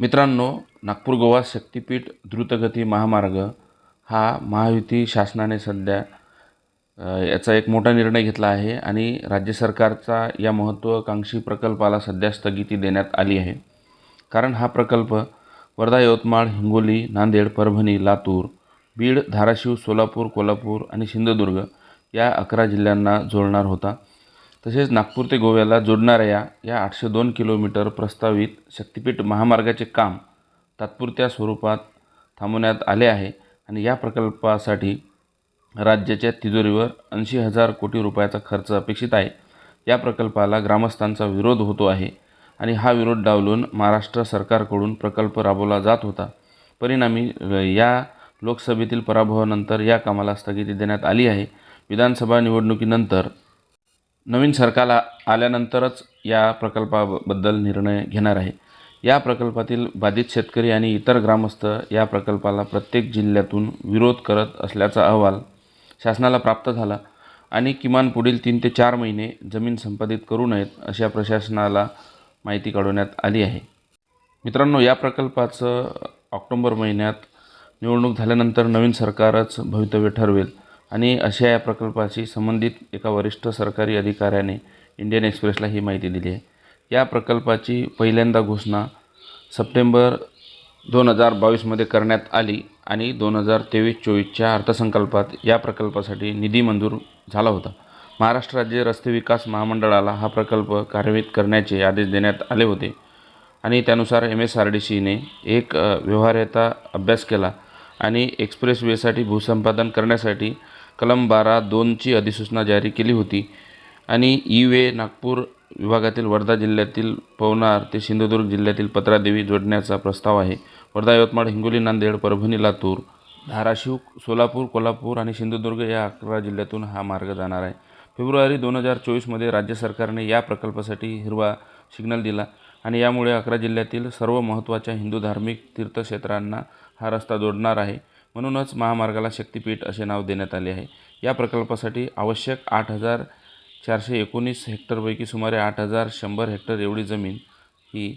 मित्रांनो नागपूर गोवा शक्तिपीठ द्रुतगती महामार्ग हा महायुती शासनाने सध्या याचा एक मोठा निर्णय घेतला आहे आणि राज्य सरकारचा या महत्त्वाकांक्षी प्रकल्पाला सध्या स्थगिती देण्यात आली आहे. कारण हा प्रकल्प वर्धा यवतमाळ हिंगोली नांदेड परभणी लातूर बीड धाराशिव सोलापूर कोल्हापूर आणि सिंधुदुर्ग या अकरा जिल्ह्यांना जोडणार होता. तसेच नागपूर ते गोव्याला जोडणाऱ्या या आठशे दोन किलोमीटर प्रस्तावित शक्तिपीठ महामार्गाचे काम तात्पुरत्या स्वरूपात थांबवण्यात आले आहे आणि या प्रकल्पासाठी राज्याच्या तिजोरीवर ऐंशी हजार कोटी रुपयाचा खर्च अपेक्षित आहे. या प्रकल्पाला ग्रामस्थांचा विरोध होतो आहे आणि हा विरोध डावलून महाराष्ट्र सरकारकडून प्रकल्प राबवला जात होता. परिणामी या लोकसभेतील पराभवानंतर या कामाला स्थगिती देण्यात आली आहे. विधानसभा निवडणुकीनंतर नवीन सरकार आल्यानंतरच या प्रकल्पाबद्दल निर्णय घेणार आहे. या प्रकल्पातील बाधित शेतकरी आणि इतर ग्रामस्थ या प्रकल्पाला प्रत्येक जिल्ह्यातून विरोध करत असल्याचा अहवाल शासनाला प्राप्त झाला आणि किमान पुढील तीन ते चार महिने जमीन संपादित करू नयेत अशा प्रशासनाला माहिती काढवण्यात आली आहे. मित्रांनो या प्रकल्पाचं ऑक्टोंबर महिन्यात निवडणूक झाल्यानंतर नवीन सरकारच भवितव्य ठरवेल. आणि अशा या प्रकल्पाशी संबंधित एका वरिष्ठ सरकारी अधिकाऱ्याने इंडियन एक्सप्रेसला ही माहिती दिली आहे. या प्रकल्पाची पहिल्यांदा घोषणा सप्टेंबर दोन हजार बावीसमध्ये करण्यात आली आणि दोन हजार तेवीस चोवीसच्या अर्थसंकल्पात या प्रकल्पासाठी निधी मंजूर झाला होता. महाराष्ट्र राज्य रस्ते विकास महामंडळाला हा प्रकल्प कार्यान्वित करण्याचे आदेश देण्यात आले होते आणि त्यानुसार एम एस आर डी सीने एक व्यवहार्यता अभ्यास केला आणि एक्सप्रेसवेसाठी भूसंपादन करण्यासाठी कलम बारा दोनची अधिसूचना जारी केली होती. आणि ई वे नागपूर विभागातील वर्धा जिल्ह्यातील पवनार ते सिंधुदुर्ग जिल्ह्यातील पत्रादेवी जोडण्याचा प्रस्ताव आहे. वर्धा यवतमाळ हिंगोली नांदेड परभणी लातूर धाराशिव सोलापूर कोल्हापूर आणि सिंधुदुर्ग या अकरा जिल्ह्यातून हा मार्ग जाणार आहे. फेब्रुवारी दोन हजार चोवीसमध्ये राज्य सरकारने या प्रकल्पासाठी हिरवा सिग्नल दिला आणि यामुळे अकरा जिल्ह्यातील सर्व महत्त्वाच्या हिंदू धार्मिक तीर्थक्षेत्रांना हा रस्ता जोडणार आहे. म्हणूनच महामार्गाला शक्तिपीठ असे नाव देण्यात आले आहे. या प्रकल्पासाठी आवश्यक आठ हजार चारशे एकोणीस हेक्टरपैकी सुमारे आठ हजार शंभर हेक्टर एवढी जमीन ही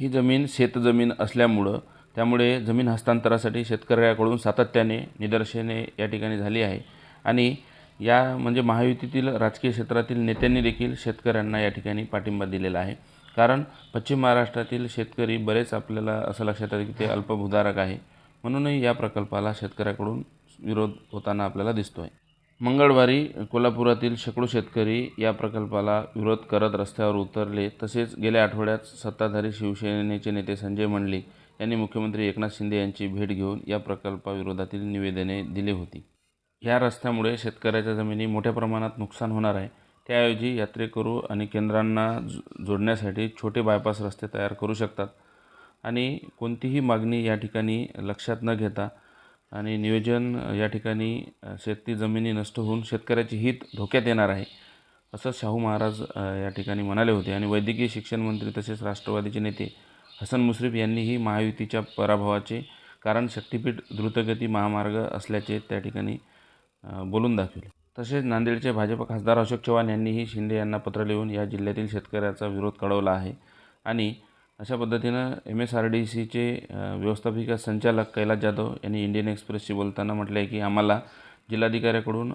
ही जमीन शेतजमीन असल्यामुळं त्यामुळे जमीन हस्तांतरासाठी शेतकऱ्याकडून सातत्याने निदर्शने या ठिकाणी झाली आहे. आणि या म्हणजे महायुतीतील राजकीय क्षेत्रातील नेत्यांनी देखील शेतकऱ्यांना या ठिकाणी पाठिंबा दिलेला आहे. कारण पश्चिम महाराष्ट्रातील शेतकरी बरेच आपल्याला असं लक्षात येतं की ते अल्पभूधारक आहे. म्हणूनही या प्रकल्पाला शेतकऱ्याकडून विरोध होताना आपल्याला दिसतो आहे मंगळवारी कोल्हापुरातील शेकडो शेतकरी या प्रकल्पाला विरोध करत रस्त्यावर उतरले. तसेच गेल्या आठवड्यात सत्ताधारी शिवसेनेचे नेते संजय मंडलिक यांनी मुख्यमंत्री एकनाथ शिंदे यांची भेट घेऊन या प्रकल्पाविरोधातील निवेदने दिली होती. या रस्त्यामुळे शेतकऱ्याच्या जमिनी मोठ्या प्रमाणात नुकसान होणार आहे. त्याऐवजी यात्रेकरू आणि केंद्रांना जोडण्यासाठी छोटे बायपास रस्ते तयार करू शकतात. आणि कोणतीही मागणी या ठिकाणी लक्षात न घेता आणि नियोजन या ठिकाणी शेती जमिनी नष्ट होऊन शेतकऱ्याचे हित धोक्यात येणार आहे असं शाहू महाराज या ठिकाणी म्हणाले होते. आणि वैद्यकीय शिक्षण मंत्री तसेच राष्ट्रवादीचे नेते हसन मुश्रीफ यांनीही महायुतीच्या पराभवाचे कारण शक्तिपीठ द्रुतगती महामार्ग असल्याचे त्या ठिकाणी बोलून दाखविले. तसेच नांदेडचे भाजप खासदार अशोक चव्हाण यांनीही शिंदे यांना पत्र लिहून या जिल्ह्यातील शेतकऱ्याचा विरोध कळवला आहे. आणि अशा पद्धतीनं एम एस आर डी सीचे व्यवस्थापिका संचालक कैलास जाधव यांनी इंडियन एक्सप्रेसशी बोलताना म्हटलं आहे की आम्हाला जिल्हाधिकाऱ्याकडून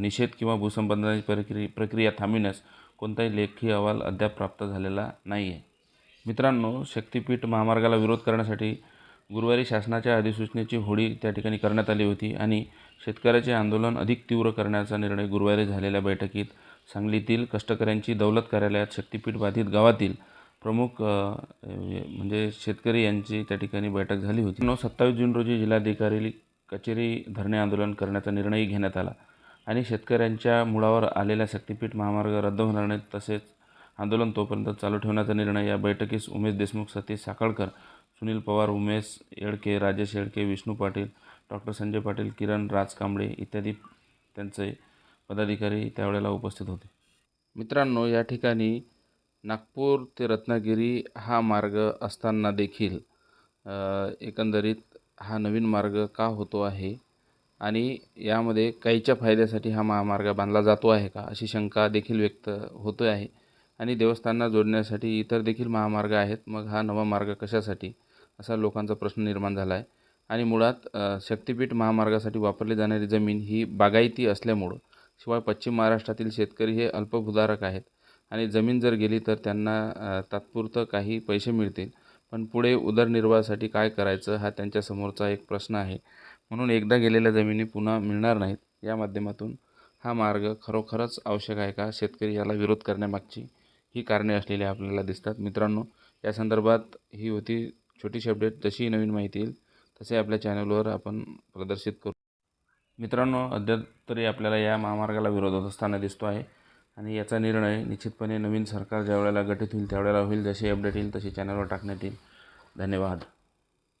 निषेध किंवा भूसंपादनाची प्रक्रि प्रक्रिया थांबविण्यास कोणताही लेखी अहवाल अद्याप प्राप्त झालेला नाही आहे मित्रांनो शक्तिपीठ महामार्गाला विरोध करण्यासाठी गुरुवारी शासनाच्या अधिसूचनेची होळी त्या ठिकाणी करण्यात आली होती आणि शेतकऱ्याचे आंदोलन अधिक तीव्र करण्याचा निर्णय गुरुवारी झालेल्या बैठकीत सांगलीतील कष्टकऱ्यांची दौलत कार्यालयात शक्तीपीठ बाधित गावातील प्रमुख म्हणजे शेतकरी यांची त्या ठिकाणी बैठक झाली होती. नऊ सत्तावीस जून रोजी जिल्हाधिकारी कचेरी धरणे आंदोलन करण्याचा निर्णयही घेण्यात आला आणि शेतकऱ्यांच्या मुळावर आलेला शक्तिपीठ महामार्ग रद्द होणार नाहीत तसेच आंदोलन तोपर्यंत चालू ठेवण्याचा निर्णय या बैठकीस उमेश देशमुख सतीश साखळकर सुनील पवार उमेश येडके राजेश येडके विष्णू पाटील डॉक्टर संजय पाटील किरण राज कांबळे इत्यादी त्यांचे पदाधिकारी त्यावेळेला उपस्थित होते. मित्रांनो या ठिकाणी नागपूर ते रत्नागिरी हा मार्ग असताना देखील एकंदरीत हा नवीन मार्ग का होतो आहे? आणि यामध्ये काहीच्या फायद्यासाठी हा महामार्ग बांधला जातो आहे का? अशी शंका देखील व्यक्त होतो आहे. आणि देवस्थानांना जोडण्यासाठी इतर देखील महामार्ग आहेत. मग हा नवा मार्ग कशासाठी? असा लोकांचा प्रश्न निर्माण झाला आहे आणि मुळात शक्तिपीठ महामार्गासाठी वापरली जाणारी जमीन ही बागायती असल्यामुळं शिवाय पश्चिम महाराष्ट्रातील शेतकरी हे अल्पभूधारक आहेत. आणि जमीन जर गेली तर त्यांना तात्पुरतं काही पैसे मिळतील. पण पुढे उदरनिर्वाहासाठी काय करायचं हा त्यांच्यासमोरचा एक प्रश्न आहे. म्हणून एकदा गेलेल्या जमिनी पुन्हा मिळणार नाहीत. या माध्यमातून हा मार्ग खरोखरच आवश्यक आहे का? शेतकरी याला विरोध करण्यामागची ही कारणे असलेली आपल्याला दिसतात. मित्रांनो या संदर्भात ही होती छोटीशी अपडेट. जशी नवीन माहिती येईल तसे आपल्या चॅनलवर आपण प्रदर्शित करू. मित्रांनो अद्याप तरी आपल्याला या महामार्गाला विरोध होत असताना दिसतो आहे. आणि याचा निर्णय निश्चितपणे नवीन सरकार ज्या वेळेला गठीत होईल त्यावेळेला होईल. जशी अपडेट येईल तशी चॅनलवर टाकण्यात येईल. धन्यवाद.